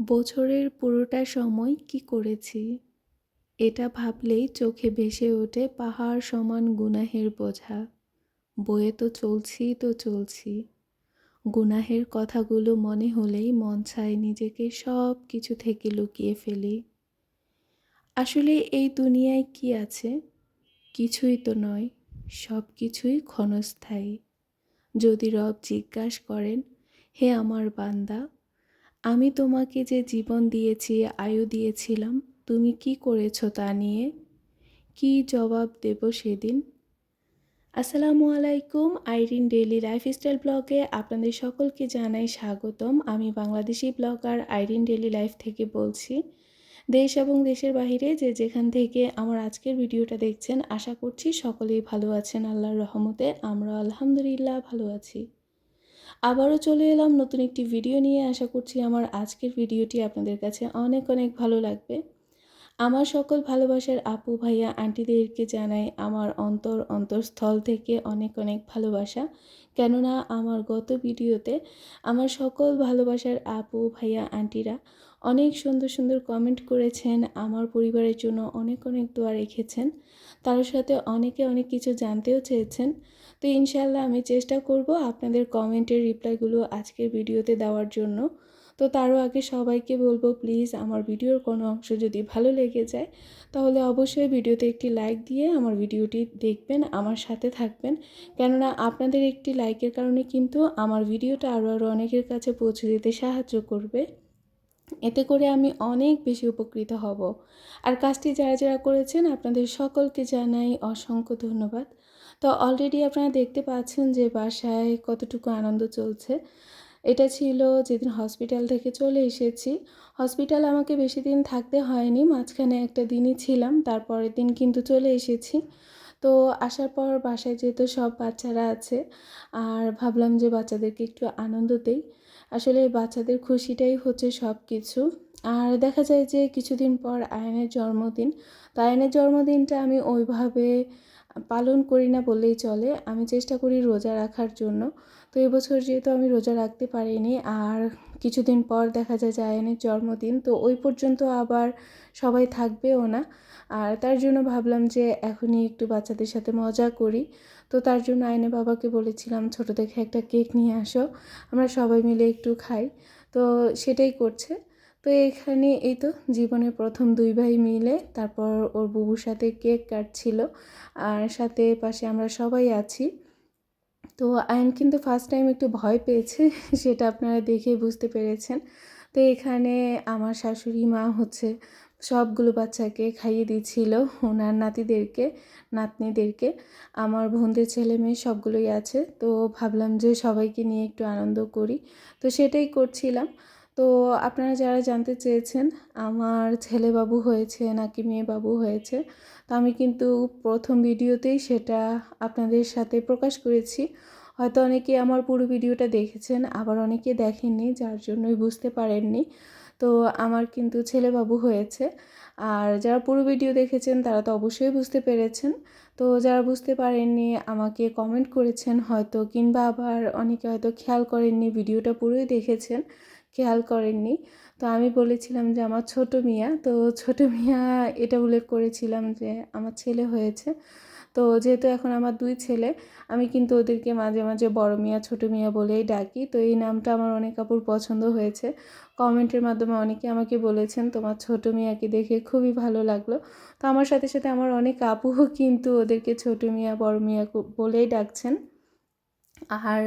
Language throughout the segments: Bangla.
বছরের পুরোটা সময় কি করেছি? এটা ভাবলেই চোখে ভেসে ওঠে পাহাড় সমান গুনাহের বোঝা। বয়ে তো চলছি তো চলছি। গুনাহের কথাগুলো মনে হলেই মন চায় নিজেকে সব কিছু থেকে লুকিয়ে ফেলি। আসলে এই দুনিয়ায় কি আছে? কিছুই তো নয় সব কিছুই ক্ষণস্থায়ী। যদি রব জিজ্ঞাসা করেন, হে আমার বান্দা আমি তোমাকে যে জীবন দিয়েছি, আয়ু দিয়েছিলাম, তুমি কি করেছ তা নিয়ে? কি জবাব দেব সেদিন? আসসালামু আলাইকুম, আইরিন ডেইলি লাইফস্টাইল ব্লগে আপনাদের সকলকে জানাই স্বাগতম। আমি Bangladeshi blogger Irin daily life থেকে বলছি। দেশ এবং দেশের বাহিরে যে যেখান থেকে আমার আজকের ভিডিওটা দেখছেন, আশা করছি সকলেই ভালো আছেন, আল্লাহর রহমতে। আমরা আলহামদুলিল্লাহ ভালো আছি। আবারও চলে এলাম নতুন একটি ভিডিও নিয়ে। আশা করছি আমার আজকের ভিডিওটি আপনাদের কাছে অনেক অনেক ভালো লাগবে। আমার সকল ভালোবাসার আপু, ভাইয়া, আন্টিদেরকে জানাই আমার অন্তর অন্তরস্থল থেকে অনেক অনেক ভালোবাসা। কেননা আমার গত ভিডিওতে আমার সকল ভালোবাসার আপু, ভাইয়া, আন্টিরা অনেক সুন্দর সুন্দর কমেন্ট করেছেন, আমার পরিবারের জন্য অনেক অনেক দোয়া রেখেছেন। তার সাথে অনেকে অনেক কিছু জানতেও চেয়েছেন। তো ইনশাল্লাহ আমি চেষ্টা করব আপনাদের কমেন্টের রিপ্লাইগুলো আজকের ভিডিওতে দেওয়ার জন্য। তো তারও আগে সবাইকে বলব প্লিজ আমার ভিডিওর কোনো অংশ যদি ভালো লেগে যায়, তাহলে অবশ্যই ভিডিওতে একটি লাইক দিয়ে আমার ভিডিওটি দেখবেন, আমার সাথে থাকবেন। কেননা আপনাদের একটি লাইকের কারণে কিন্তু আমার ভিডিওটা আরও আরও অনেকের কাছে পৌঁছে দিতে সাহায্য করবে। এতে করে আমি অনেক বেশি উপকৃত হব। আর কাজটি যারা যারা করেছেন, আপনাদের সকলকে জানাই অসংখ্য ধন্যবাদ। তো অলরেডি আপনারা দেখতে পাচ্ছেন যে বাসায় কতটুকু আনন্দ চলছে। এটা ছিল যেদিন হসপিটাল থেকে চলে এসেছি। হসপিটাল আমাকে বেশি দিন থাকতে হয়নি, মাঝখানে একটা দিনই ছিলাম, তারপরের দিন কিন্তু চলে এসেছি। তো আসার পর বাসায় যেহেতু সব বাচ্চারা আছে, আর ভাবলাম যে বাচ্চাদেরকে একটু আনন্দ দেই। আসলে বাচ্চাদের খুশিটাই হচ্ছে সব কিছু আর দেখা যায় যে কিছুদিন পর আয়নের জন্মদিন, তো আয়নের জন্মদিনটা আমি ওইভাবে পালন করি না বললেই চলে। আমি চেষ্টা করি রোজা রাখার জন্য। তো এবছর যেহেতু আমি রোজা রাখতে পারিনি, আর কিছুদিন পর দেখা যায় যে আয়নের জন্মদিন, তো ওই পর্যন্ত আবার সবাই থাকবেও না। আর তার জন্য ভাবলাম যে এখনই একটু বাচ্চাদের সাথে মজা করি। তো তার জন্য আয়নে বাবাকে বলেছিলাম, ছোট দেখে একটা কেক নিয়ে আসো, আমরা সবাই মিলে একটু খাই। তো সেটাই করছে। তো এখানে এই তো জীবনের প্রথম দুই ভাই মিলে তারপর ওর বুবুর সাথে কেক কাটছিল আর সাথে পাশে আমরা সবাই আছি। তো আয়ন কিন্তু ফার্স্ট টাইম একটু ভয় পেয়েছে, সেটা আপনারা দেখে বুঝতে পেরেছেন। তো এখানে আমার শাশুড়ি মা হচ্ছে সবগুলো বাচ্চাকে খাইয়ে দিচ্ছিল ওনার নাতিদেরকে, নাতনিদেরকে। আমার বোনদের ছেলে মেয়ে সবগুলোই আছে, তো ভাবলাম যে সবাইকে নিয়ে একটু আনন্দ করি। তো সেটাই করছিলাম। তো আপনারা যারা জানতে চেয়েছেন, আমার ছেলে বাবু হয়েছে নাকি মেয়ে বাবু হয়েছে, তো আমি কিন্তু প্রথম ভিডিওতেই সেটা আপনাদের সাথে প্রকাশ করেছি। হয়তো অনেকে আমার পুরো ভিডিওটা দেখেছেন, আবার অনেকে দেখেননি, যার জন্যই বুঝতে পারেননি। তো আমার কিন্তু ছেলে বাবু হয়েছে, আর যারা পুরো ভিডিও দেখেছেন, তারা তো অবশ্যই বুঝতে পেরেছেন। তো যারা বুঝতে পারেননি, আমাকে কমেন্ট করেছেন হয়তো, কিংবা আবার অনেকে হয়তো খেয়াল করেননি, ভিডিওটা পুরোই দেখেছেন। খেয়াল করেননি। তো আমি বলেছিলাম যে, আমার ছোট মিয়া। তো ছোট মিয়া এটা উল্লেখ করেছিলাম যে, আমার ছেলে হয়েছে। তো যেহেতু এখন আমার দুই ছেলে, আমি কিন্তু ওদেরকে মাঝে মাঝে বড় মিয়া, ছোট মিয়া বলেই ডাকি। তো এই নামটা আমার অনেক কাপড় পছন্দ হয়েছে। কমেন্টের মাধ্যমে অনেকে আমাকে বলেছেন, তোমার ছোট মিয়াকে দেখে খুবই ভালো লাগল। তো আমার সাথে সাথে আমার অনেক আপুও কিন্তু ওদেরকে ছোট মিয়া, বড় মিয়া বলেই ডাকছেন। আর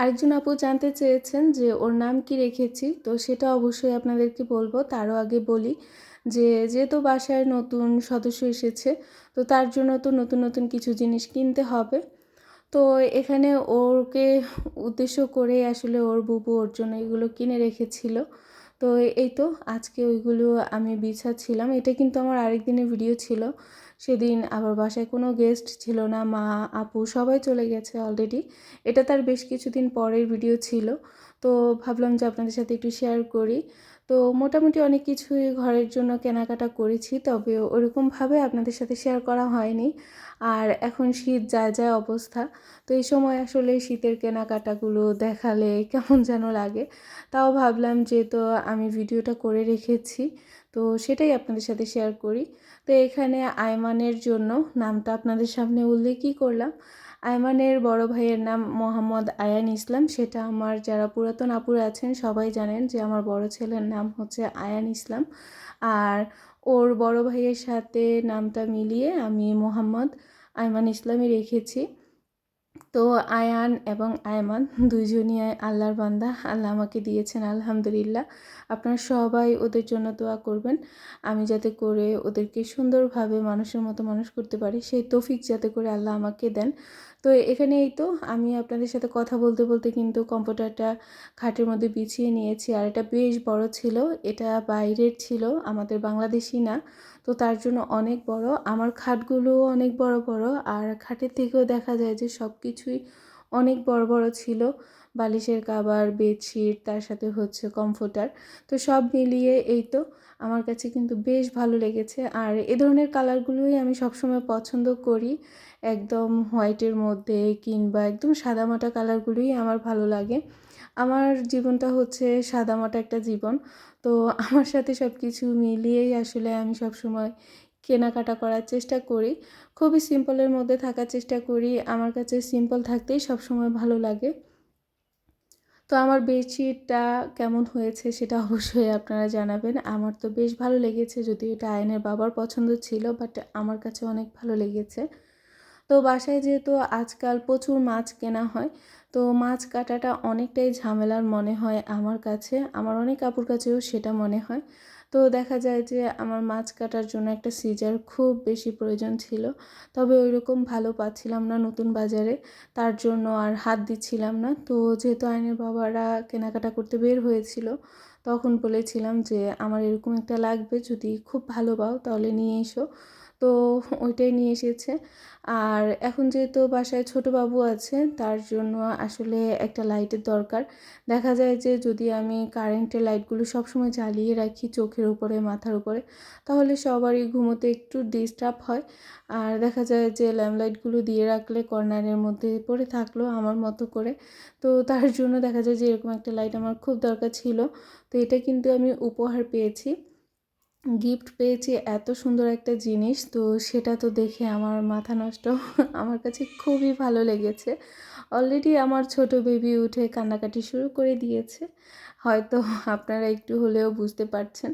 আরেকজন আপু জানতে চেয়েছেন যে ওর নাম কি রেখেছি, তো সেটা অবশ্যই আপনাদেরকে বলব। তারও আগে বলি যে যেহেতু বাসায় নতুন সদস্য এসেছে, তো তার জন্য তো নতুন নতুন কিছু জিনিস কিনতে হবে। তো এখানে ওরকে উদ্দেশ্য করে আসলে ওর বুবু ওর জন্য এগুলো কিনে রেখেছিল। তো এই তো আজকে ওইগুলো আমি বিছাচ্ছিলাম। এটা কিন্তু আমার আরেক দিনের ভিডিও ছিল। সেদিন আবার বাসায় কোনো গেস্ট ছিল না, মা, আপু সবাই চলে গেছে অলরেডি এটা তার বেশ কিছুদিন পরের ভিডিও ছিল। তো ভাবলাম যে আপনাদের সাথে একটু শেয়ার করি। তো মোটামুটি অনেক কিছুই ঘরের জন্য কেনাকাটা করেছি, তবে ওরকমভাবে আপনাদের সাথে শেয়ার করা হয়নি। আর এখন শীত যায় যায় অবস্থা, তো এই সময় আসলে শীতের কেনাকাটাগুলো দেখালে কেমন যেন লাগে। তাও ভাবলাম যে তো আমি ভিডিওটা করে রেখেছি, তো সেটাই আপনাদের সাথে শেয়ার করি। তো এখানে আয়মানের জন্য নামটা আপনাদের সামনে উল্লেখই করলাম? আয়মানের বড় ভাইয়ের নাম মোহাম্মদ আয়ান ইসলাম। সেটা আমার যারা পুরাতন আপুরা আছেন সবাই জানেন যে আমার বড় ছেলের নাম হচ্ছে আয়ান ইসলাম। আর ওর বড় ভাইয়ের সাথে নামটা মিলিয়ে আমি মোহাম্মদ আয়মান ইসলামই রেখেছি। তো আয়ান এবং আয়মান দুইজনই আল্লাহর বান্দা, আল্লাহ আমাকে দিয়েছেন, আলহামদুলিল্লাহ। আপনারা সবাই ওদের জন্য দোয়া করবেন। আমি যাতে করে ওদেরকে সুন্দরভাবে মানুষের মতো মানুষ করতে পারি, সেই তৌফিক যাতে করে আল্লাহ আমাকে দেন। তো এখানে এই তো আমি আপনাদের সাথে কথা বলতে বলতে কিন্তু কম্পিউটারটা খাটের মধ্যে বিছিয়ে নিয়েছি। আর এটা বেশ বড় ছিল, এটা বাইরের ছিল, আমাদের বাংলাদেশি না। তো তার জন্য অনেক বড়। আমার খাটগুলোও অনেক বড় বড়। আর খাটের থেকেও দেখা যায় যে সব কিছুই অনেক বড় বড় ছিল। বালিশের কাবার, বেডশিট, তার সাথে হচ্ছে কমফোর্টার। তো সব মিলিয়ে এই তো, আমার কাছে কিন্তু বেশ ভালো লেগেছে। আর এ ধরনের কালারগুলোই আমি সবসময় পছন্দ করি। একদম হোয়াইটের মধ্যে কিংবা একদম সাদামাটা কালারগুলোই আমার ভালো লাগে। আমার জীবনটা হচ্ছে সাদামাটা একটা জীবন। তো আমার সাথে সব কিছু মিলিয়েই আসলে আমি সবসময় কেনাকাটা করার চেষ্টা করি। খুবই সিম্পলের মধ্যে থাকার চেষ্টা করি। আমার কাছে সিম্পল থাকতেই সবসময় ভালো লাগে। তো আমার বেডশিটটা কেমন হয়েছে সেটা অবশ্যই আপনারা জানাবেন। আমার তো বেশ ভালো লেগেছে যদিও এটা আয়নের বাবার পছন্দ ছিল বাট আমার কাছে অনেক ভালো লেগেছে। তো বাসায় যেহেতু আজকাল প্রচুর মাছ কেনা হয় তো মাছ কাটাটা অনেকটাই ঝামেলার মনে হয় আমার কাছে। আমার অনেক কাপড় কাছেও সেটা মনে হয়। তো দেখা যায় যে আমার মাছ কাটার জন্য একটা সিজার খুব বেশি প্রয়োজন ছিল। তবে ওই রকম ভালো পাচ্ছিলাম না নতুন বাজারে। তার জন্য আর হাত দিচ্ছিলাম না। তো যেহেতু আইনের বাবারা কেনাকাটা করতে বের হয়েছিল, তখন বলেছিলাম যে, আমার এরকম একটা লাগবে, যদি খুব ভালো পাও, তাহলে নিয়ে এসো। তো ওইটাই নিয়ে এসেছে। আর এখন যেহেতু বাসায় ছোট বাবু আছে, তার জন্য আসলে একটা লাইটের দরকার। দেখা যায় যে যদি আমি কারেন্টের লাইটগুলো সবসময় জ্বালিয়ে রাখি চোখের উপরে, মাথার উপরে, তাহলে সবারই ঘুমোতে একটু ডিস্টার্ব হয়। আর দেখা যায় যে ল্যাম্পলাইটগুলো দিয়ে রাখলে কর্নারের মধ্যে পড়ে থাকল আমার মতো করে। তো তার জন্য দেখা যায় যে এরকম একটা লাইট আমার খুব দরকার ছিল। তো এটা কিন্তু আমি উপহার পেয়েছি। গিফট পেয়েছি এত সুন্দর একটা জিনিস, তো সেটা তো দেখে আমার মাথা নষ্ট। আমার কাছে খুবই ভালো লেগেছে। অলরেডি আমার ছোট বেবি উঠে কান্নাকাটি শুরু করে দিয়েছে। হয়তো আপনারা একটু হলেও বুঝতে পারছেন।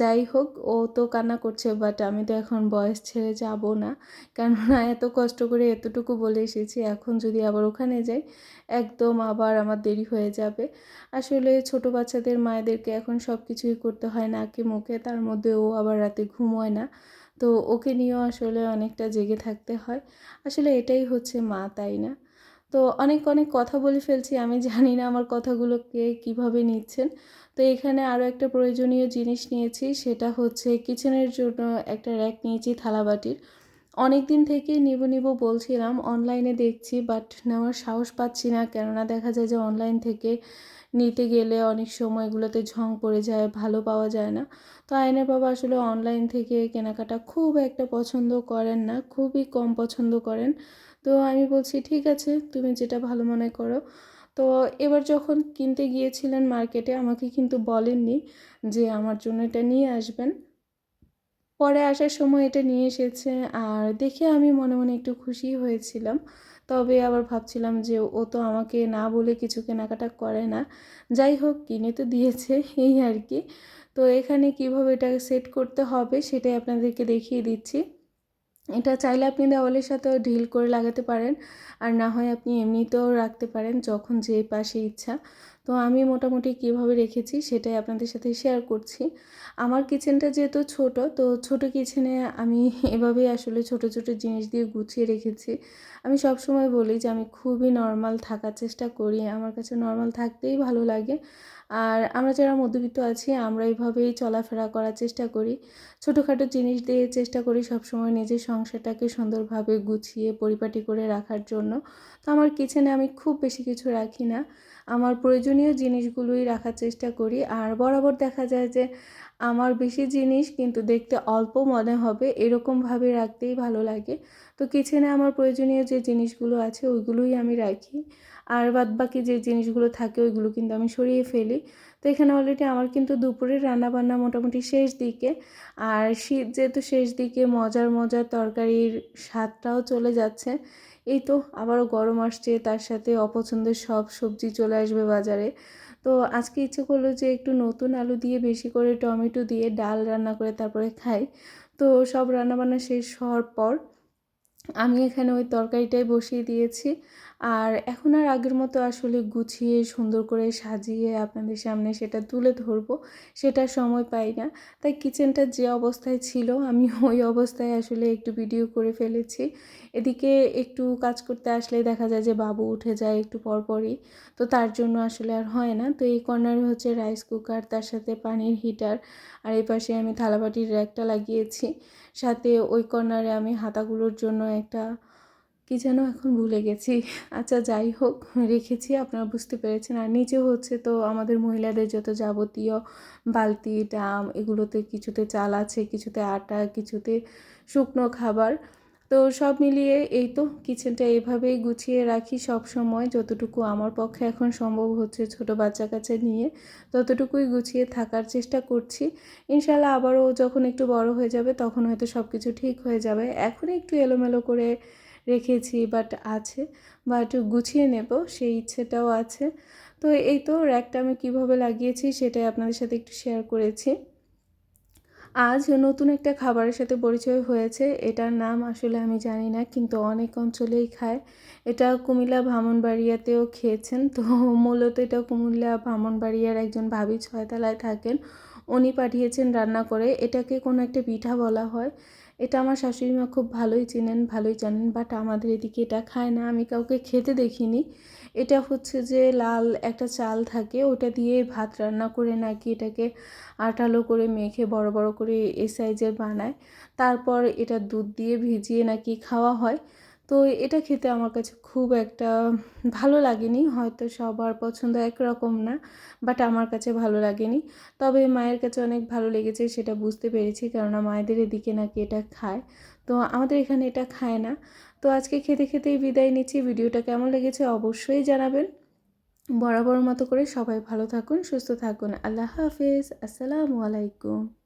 যাই হোক, ও তো কান্না করছে বাট আমি তো এখন বয়স ছেড়ে যাব না। কেননা এত কষ্ট করে এতটুকু বলে এসেছি, এখন যদি আবার ওখানে যাই, একদম আবার আমার দেরি হয়ে যাবে। আসলে ছোট বাচ্চাদের মায়েদেরকে এখন সব কিছুই করতে হয় না নাকে মুখে, তার মধ্যে ও আবার রাতে ঘুমোয় না। তো ওকে নিয়েও আসলে অনেকটা জেগে থাকতে হয়। আসলে এটাই হচ্ছে মা, তাই না? তো অনেক অনেক কথা বলে ফেলছি। আমি জানি না আমার কথাগুলোকে কীভাবে নিচ্ছেন। তো এখানে আরও একটা প্রয়োজনীয় জিনিস নিয়েছি, সেটা হচ্ছে কিচেনের জন্য একটা র্যাক নিয়েছি থালাবাটির অনেক দিন থেকে নিব নিব বলছিলাম, অনলাইনে দেখছি, বাট নেওয়ার সাহস পাচ্ছি না, কেননা দেখা যায় যে অনলাইন থেকে নিতে গেলে অনেক সময় এগুলোতে ঝং পড়ে যায়, ভালো পাওয়া যায় না। তো আয়নের বাবা আসলে অনলাইন থেকে কেনাকাটা খুব একটা পছন্দ করেন না, খুবই কম পছন্দ করেন। তো আমি বলছি, ঠিক আছে, তুমি যেটা ভালো মনে করো। তো এবার যখন কিনতে গিয়েছিলেন মার্কেটে, আমাকে কিন্তু বলেননি যে আমার জন্য এটা নিয়ে আসবেন। পরে আসার সময় এটা নিয়ে এসেছে আর দেখে আমি মনে মনে একটু খুশি হয়েছিলাম। তবে আবার ভাবছিলাম যে ও তো আমাকে না বলে কিছু কেনাকাটা করে না। যাই হোক, কিনে তো দিয়েছে, এই আর কি। তো এখানে কীভাবে এটা সেট করতে হবে সেটাই আপনাদেরকে দেখিয়ে দিচ্ছি। এটা চাইলে আপনি দেওয়ালের সাথেও ঢিল করে লাগাতে পারেন। আর না হয় আপনি এমনিতেও রাখতে পারেন যখন যে পাশে ইচ্ছা। তো আমি মোটামুটি কীভাবে রেখেছি সেটাই আপনাদের সাথে শেয়ার করছি। আমার কিচেনটা যেহেতু ছোট, তো ছোট কিচেনে আমি এভাবেই আসলে ছোট ছোট জিনিস দিয়ে গুছিয়ে রেখেছি। আমি সব সময় বলি যে আমি খুবই নর্মাল থাকার চেষ্টা করি। আমার কাছে নর্মাল থাকতেই ভালো লাগে। আর আমরা যারা মধ্যবিত্ত আছি, আমরা এইভাবেই চলাফেরা করার চেষ্টা করি। ছোটোখাটো জিনিস দিয়ে চেষ্টা করি সবসময় নিজের সংসারটাকে সুন্দরভাবে গুছিয়ে পরিপাটি করে রাখার জন্য। তো আমার কিচেনে আমি খুব বেশি কিছু রাখি না। আমার প্রয়োজনীয় জিনিসগুলোই রাখার চেষ্টা করি। আর বরাবর দেখা যায় যে, আমার বেশি জিনিস কিন্তু দেখতে অল্প মনে হবে, এরকমভাবে রাখতেই ভালো লাগে। তো কিচেনে আমার প্রয়োজনীয় যে জিনিসগুলো আছে, ওইগুলোই আমি রাখি। আর বাদ বাকি যে জিনিসগুলো থাকে, ওইগুলো কিন্তু আমি সরিয়ে ফেলি। তো এখানে অলরেডি আমার কিন্তু দুপুরের রান্নাবান্না মোটামুটি শেষ দিকে। আর শীত যেহেতু শেষ দিকে, মজার মজার তরকারির স্বাদটাও চলে যাচ্ছে। এই তো আবারও গরম আসছে, তার সাথে অপছন্দের সব সবজি চলে আসবে বাজারে। তো আজকে ইচ্ছে করল যে একটু নতুন আলু দিয়ে বেশি করে টমেটো দিয়ে ডাল রান্না করে তারপরে খাই। তো সব রান্নাবান্না শেষ হওয়ার পর আমি এখানে ওই তরকারিটাই বসিয়ে দিয়েছি। আর এখন আর আগের মতো আসলে গুছিয়ে, সুন্দর করে সাজিয়ে আপনাদের সামনে সেটা তুলে ধরবো। সেটা সময় পাই না। তাই কিচেনটা যে অবস্থায় ছিল, আমি ওই অবস্থায় আসলে একটু ভিডিও করে ফেলেছি। এদিকে একটু কাজ করতে আসলে দেখা যায় যে বাবু উঠে যায় একটু পরপরই। তো তার জন্য আসলে আর হয় না। তো এই কর্নারে হচ্ছে রাইস কুকার তার সাথে পানির হিটার আর এই পাশে আমি থালাবাটির র্যাকটা লাগিয়েছি। সাথে ওই কর্নারে আমি হাতাগুলোর জন্য একটা কি যেন এখন ভুলে গেছি। আচ্ছা যাই হোক, রেখেছি, আপনারা বুঝতে পেরেছেন। আর নিচে হচ্ছে তো আমাদের মহিলাদের যত যাবতীয় বালতি, ডাম, এগুলোতে কিছুতে চাল আছে, কিছুতে আটা, কিছুতে শুকনো খাবার। তো সব মিলিয়ে এই তো কিচেনটা এভাবেই গুছিয়ে রাখি সব সময়। যতটুকু আমার পক্ষে এখন সম্ভব হচ্ছে ছোট বাচ্চা কাছে নিয়ে ততটুকুই গুছিয়ে থাকার চেষ্টা করছি। ইনশাল্লাহ আবারও যখন একটু বড় হয়ে যাবে, তখন হয়তো সব কিছু ঠিক হয়ে যাবে। এখন একটু এলোমেলো করে রেখেছি বাট আছে। বাট গুছিয়ে নেব, সেই ইচ্ছেটাও আছে। তো এই তো র্যাকটা আমি কীভাবে লাগিয়েছি সেটাই আপনাদের সাথে একটু শেয়ার করেছি। আজ নতুন একটা খাবারের সাথে পরিচয় হয়েছে। এটার নাম আসলে আমি জানি না, কিন্তু অনেক অঞ্চলেই খায়। এটা কুমিল্লা ভামনবাড়িয়াতেও খেয়েছেন। তো মূলত এটা কুমিল্লা ভামনবাড়িয়ার একজন ভাবি ছয়তলায় থাকেন। উনি পাঠিয়েছেন রান্না করে। এটাকে কোনো একটা পিঠা বলা হয়। এটা আমার শাশুড়ি মা খুব ভালোই চেনেন, ভালোই জানেন বাট আমাদের এদিকে এটা খায় না। আমি কাউকে খেতে দেখিনি। এটা হচ্ছে যে লাল একটা চাল থাকে, ওটা দিয়ে ভাত রান্না করে নাকি এটাকে আটালো করে মেখে বড় বড় করে এ সাইজের বানায়। তারপর এটা দুধ দিয়ে ভিজিয়ে নাকি খাওয়া হয়। তো এটা খেতে আমার কাছে খুব একটা ভালো লাগেনি, হয়তো সবার পছন্দ একরকম না বাট আমার কাছে ভালো লাগেনি। তবে মায়ের কাছে অনেক ভালো লেগেছে, সেটা বুঝতে পেরেছি, কেননা মায়েদের এদিকে নাকি এটা খায়। তো আমাদের এখানে এটা খায় না। তো আজকে খেতে খেতেই বিদায় নিচ্ছি। ভিডিওটা কেমন লেগেছে অবশ্যই জানাবেন। বরাবর মতো করে সবাই ভালো থাকুন, সুস্থ থাকুন। আল্লাহ হাফেজ। আসসালামু আলাইকুম।